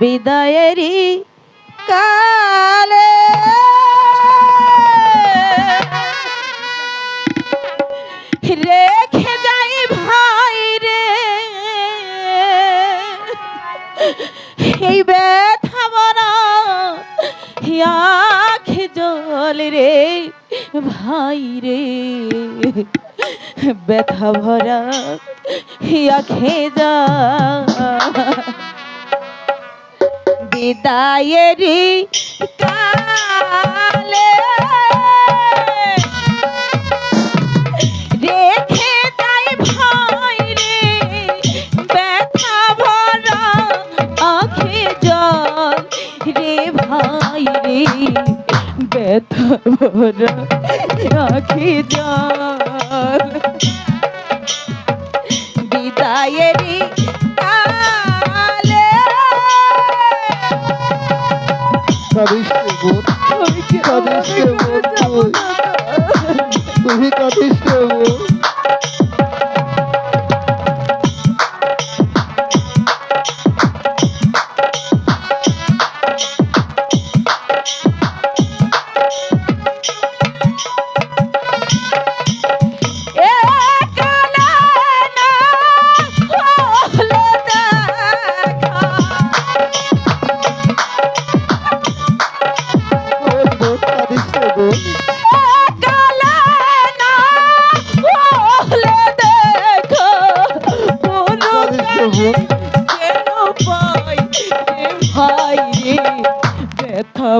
বিদায়েরই কালে। রেখে যাই ভাই রে। এই ব্যথা আখে জল রে ভাই রে। ব্যথা ভরা আখে যা বিদায়েরই কালে রেখে যাই ভাই রে রে ভাই রে ব্যথা ভরা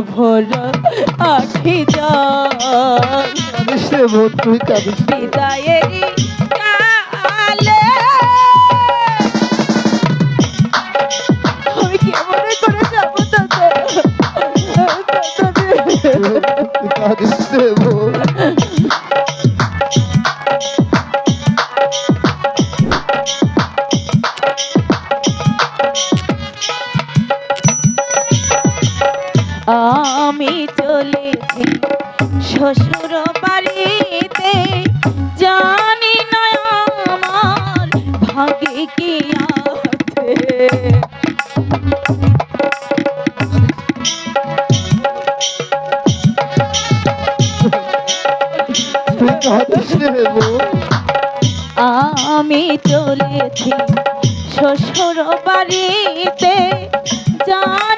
ভরা আখি যা। বিদায়েরই আমি চলেছি শ্বশুর বাড়িতে। জানি না আমার ভাগে কি আছে। আমি চলেছি শ্বশুর বাড়িতে। জানি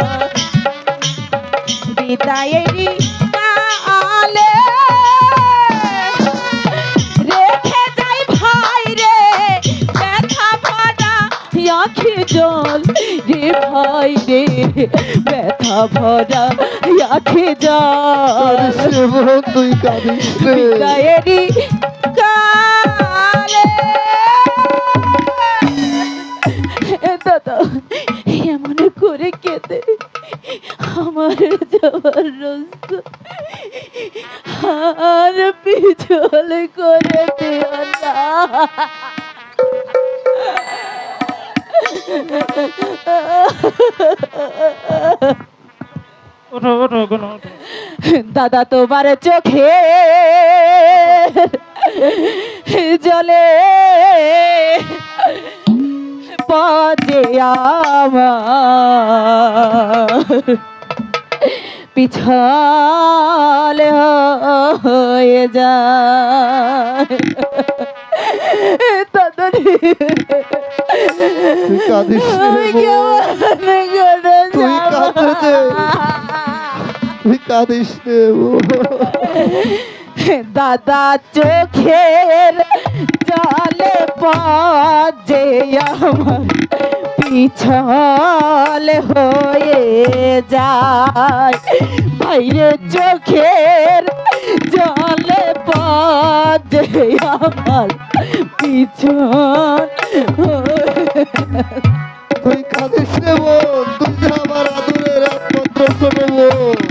বিদায়েরই কালে রেখে যাই ভাই রে ব্যথা ভরা আখি জল। রে ভাই রে ব্যথা ভরা আখি জল। তুই কাঁদিস আমার রাস্তা আর পিছল করে দিও না দাদা তোমার চোখে জলে পচে আমার পিছল হয়ে যায় দাদা চোখের জলে বাজে আমার। ছল হয়ে যায়। ভাইরে চোখের জলে পদে আমার পিছল তুই কাঁদিস রে তুই আমার আদরের একমাত্র ছোট বোন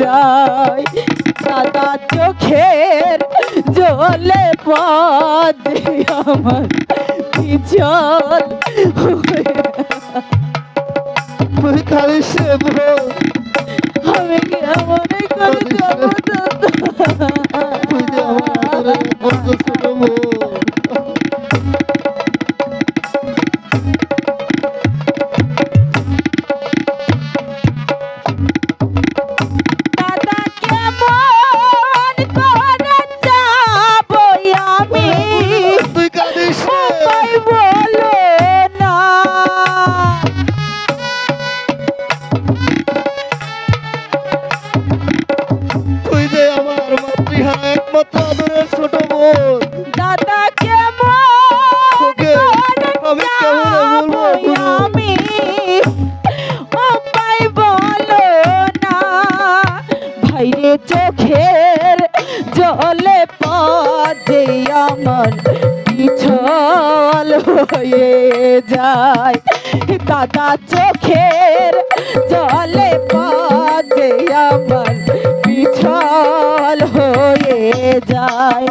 যায়। সাদা চোখের জলে পদ আমার পিছন খালি সে যায়। দাদা চোখের জলে পদে আমার পিছল হয়ে যায়।